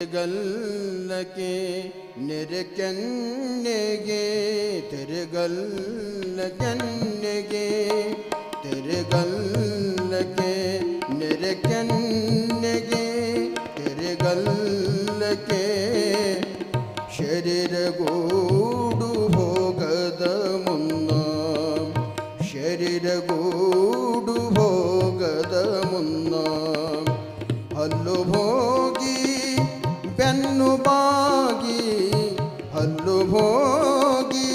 തിരുകല്ലകെ നിരക്കന്നകെ തിരുകല്ലകന്നകെ തിരുകല്ലകെ നിരക്കന്നകെ തിരുകല്ലകെ ശരീര കൂടു ഭോഗത മുന്ന ശരീര ಹಲ್ಲು ಹೋಗಿ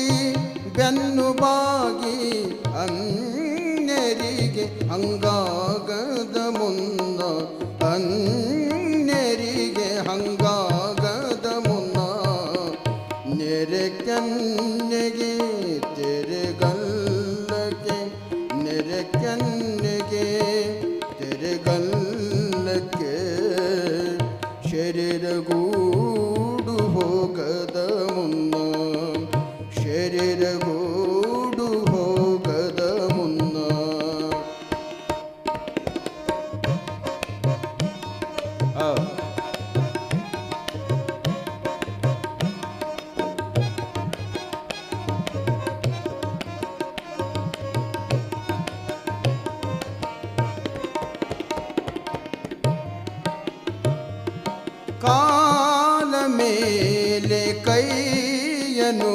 ಬೆನ್ನು ಬಾಗಿ ಅನ್ಯರಿಗೆ ಹಂಗಾಗದ ಮುನ್ನ ಅನ್ಯರಿಗೆ ಹಂಗಾಗದ ಮುನ್ನ ನೆರೆ ಕನ್ನೆಗೆ ತೆರೆಗಲ್ಲಕ್ಕೆ ಶರೀರ ಗೂಡು ಹೋಗದ ಮುನ್ನ ಆ ಕಾಲ ಮೇಲೆ ಕೈಯನು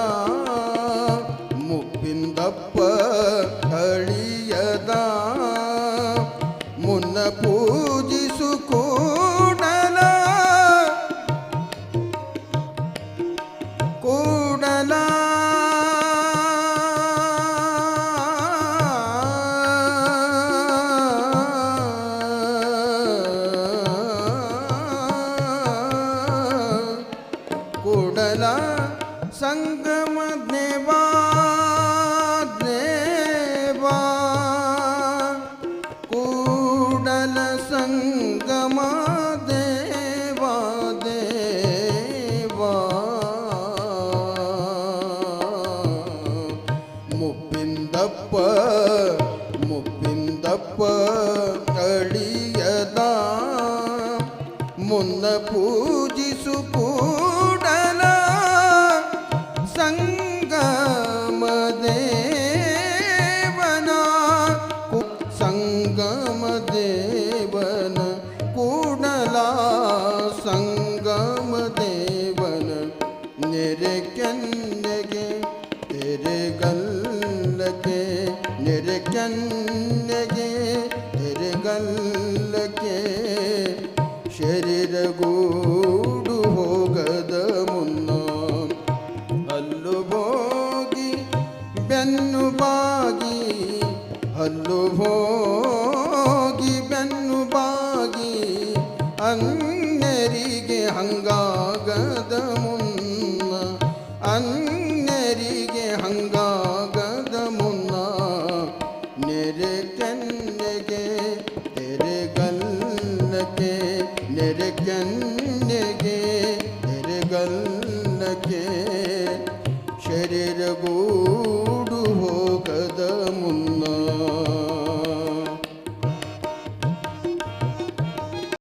పూజిసుకో ಮುಪ್ಪಿಂದಪ್ಪ ಮುಪ್ಪಿಂದಪ್ಪ ಅಳಿಯದ ಮುನ್ನ ಪೂಜಿಸು ಗಲ್ಲ ಕೆ ಶರೀರಗೂಡು ಹೋಗದ ಮುನ್ನ. ಅಲ್ಲು ಹೋಗಿ ಬೆನ್ನು ಬಾಗಿ, ಹಲ್ಲು ಹೋಗಿ ಬೆನ್ನು ಬಾಗಿ ಅನ್ನರಿಗೆ ಹಂಗಾಗದ ಮುನ್ನ. ಅನ್ ਤੇਰੇ ਕੰਨ ਗੇ ਤੇਰੇ ਗੱਲ ਲਗੇ